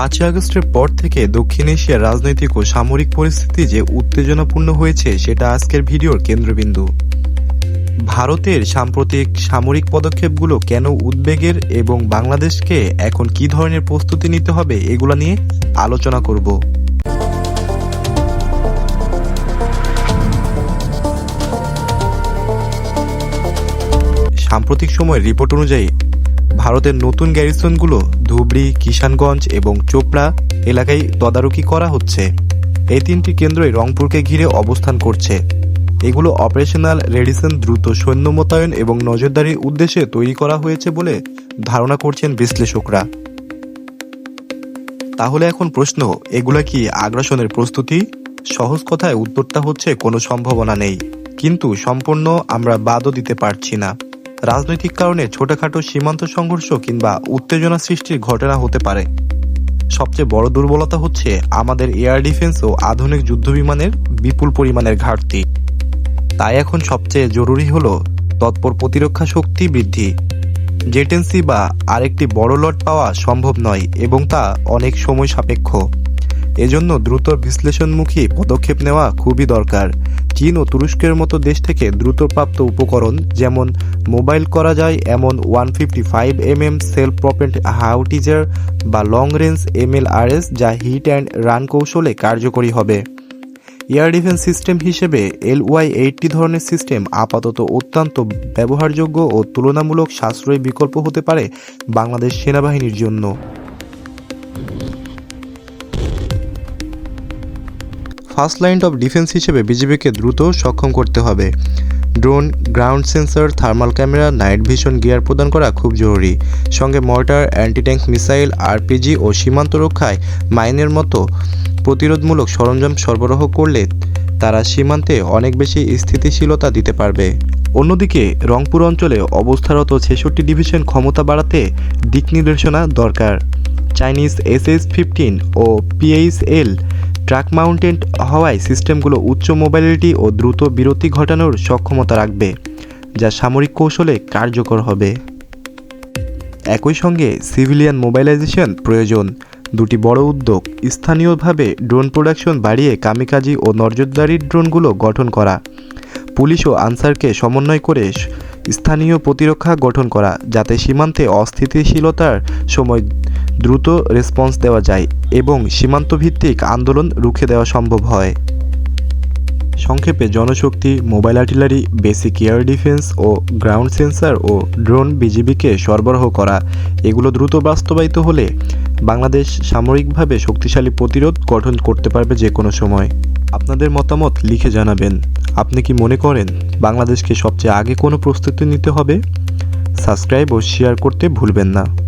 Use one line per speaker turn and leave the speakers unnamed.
পাঁচই আগস্টের পর থেকে দক্ষিণ এশিয়ার রাজনৈতিক ও সামরিক পরিস্থিতি যে উত্তেজনাপূর্ণ হয়েছে, সেটা আজকের ভিডিওর কেন্দ্রবিন্দু। ভারতের সাম্প্রতিক সামরিক পদক্ষেপগুলো কেন উদ্বেগের এবং বাংলাদেশকে এখন কী ধরনের প্রস্তুতি নিতে হবে, এগুলো নিয়ে আলোচনা করব। সাম্প্রতিক সময়ের রিপোর্ট অনুযায়ী ভারতের নতুন গ্যারিসনগুলো ধুবড়ি, কিষানগঞ্জ এবং চোপড়া এলাকায় তদারকি করা হচ্ছে। এই তিনটি কেন্দ্রই রংপুরকে ঘিরে অবস্থান করছে। এগুলো অপারেশনাল রেডিসন দ্রুত সৈন্য মোতায়েন এবং নজরদারির উদ্দেশ্যে তৈরি করা হয়েছে বলে ধারণা করছেন বিশ্লেষকরা। তাহলে এখন প্রশ্ন, এগুলা কি আগ্রাসনের প্রস্তুতি? সহজ কথায় উত্তরটা হচ্ছে, কোনো সম্ভাবনা নেই। কিন্তু সম্পূর্ণ আমরা বাদও দিতে পারছি না। রাজনৈতিক কারণে ছোটখাটো সীমান্ত সংঘর্ষ কিংবা উত্তেজনা সৃষ্টির ঘটনা হতে পারে। সবচেয়ে বড় দুর্বলতা হচ্ছে আমাদের এয়ার ডিফেন্স ও আধুনিক যুদ্ধবিমানের বিপুল পরিমাণের ঘাটতি। তাই এখন সবচেয়ে জরুরি হল তৎপর প্রতিরক্ষা শক্তি বৃদ্ধি। জেটেন্সি বা আরেকটি বড় লট পাওয়া সম্ভব নয় এবং তা অনেক সময় সাপেক্ষ। এজন্য দ্রুত বিশ্লেষণমুখী পদক্ষেপ নেওয়া খুবই দরকার। চীন ও তুরস্কের মতো দেশ থেকে দ্রুত প্রাপ্ত উপকরণ, যেমন মোবাইল করা যায়, এমন one fifty five M M self propelled howitzer বা long range M L R S যা হিট অ্যান্ড রান কৌশলে কার্যকরী হবে। এয়ার ডিফেন্স সিস্টেম হিসেবে এল ওয়াই এইটটি ধরনের সিস্টেম আপাতত অত্যন্ত ব্যবহারযোগ্য ও তুলনামূলক সাশ্রয়ী বিকল্প হতে পারে বাংলাদেশ সেনাবাহিনীর জন্য। ফার্স্ট লাইন অফ ডিফেন্স হিসেবে বিজিবিকে দ্রুত সক্ষম করতে হবে। Drone, ground sensor, thermal camera, night vision gear প্রদান করা খুব জরুরি। সঙ্গে mortar anti tank missile, RPG ও সীমান্ত রক্ষায় মাইনের মতো প্রতিরোধমূলক সরঞ্জাম সরবরাহ করলে তারা সীমান্তে অনেক বেশি স্থিতিশীলতা দিতে পারবে। অন্যদিকে, রংপুর অঞ্চলে অবস্থারত ছেষট্টি ডিভিশন ক্ষমতা বাড়াতে দিক নির্দেশনা দরকার। চাইনিজ এস এস ফিফটিন ও পিএইচএল ট্রাক মাউন্টেড হওয়ায় সিস্টেমগুলো উচ্চ মোবাইলিটি ও দ্রুত বিরতি ঘটানোর সক্ষমতা রাখবে, যা সামরিক কৌশলে কার্যকর হবে। একই সঙ্গে সিভিলিয়ান মোবাইলাইজেশন প্রয়োজন। দুটি বড় উদ্যোগ স্থানীয়ভাবে ড্রোন প্রোডাকশন বাড়িয়ে কামিকাজি ও নজরদারির ড্রোনগুলো গঠন করা। পুলিশ ও আনসারকে সমন্বয় করে স্থানীয় প্রতিরক্ষা গঠন করা, যাতে সীমান্তে অস্থিতিশীলতার সময় দ্রুত রেসপন্স দেওয়া যায় এবং সীমান্তভিত্তিক আন্দোলন রুখে দেওয়া সম্ভব হয়। সংক্ষেপে জনশক্তি, mobile artillery, basic air defence ও গ্রাউন্ড সেন্সার ও ড্রোন বিজিবিকে সরবরাহ করা। এগুলো দ্রুত বাস্তবায়িত হলে বাংলাদেশ সামরিকভাবে শক্তিশালী প্রতিরোধ গঠন করতে পারবে যে কোনো সময়। আপনাদের মতামত লিখে জানাবেন। আপনি কি মনে করেন বাংলাদেশকে সবচেয়ে আগে কোনো প্রস্তুতি নিতে হবে? সাবস্ক্রাইব ও শেয়ার করতে ভুলবেন না।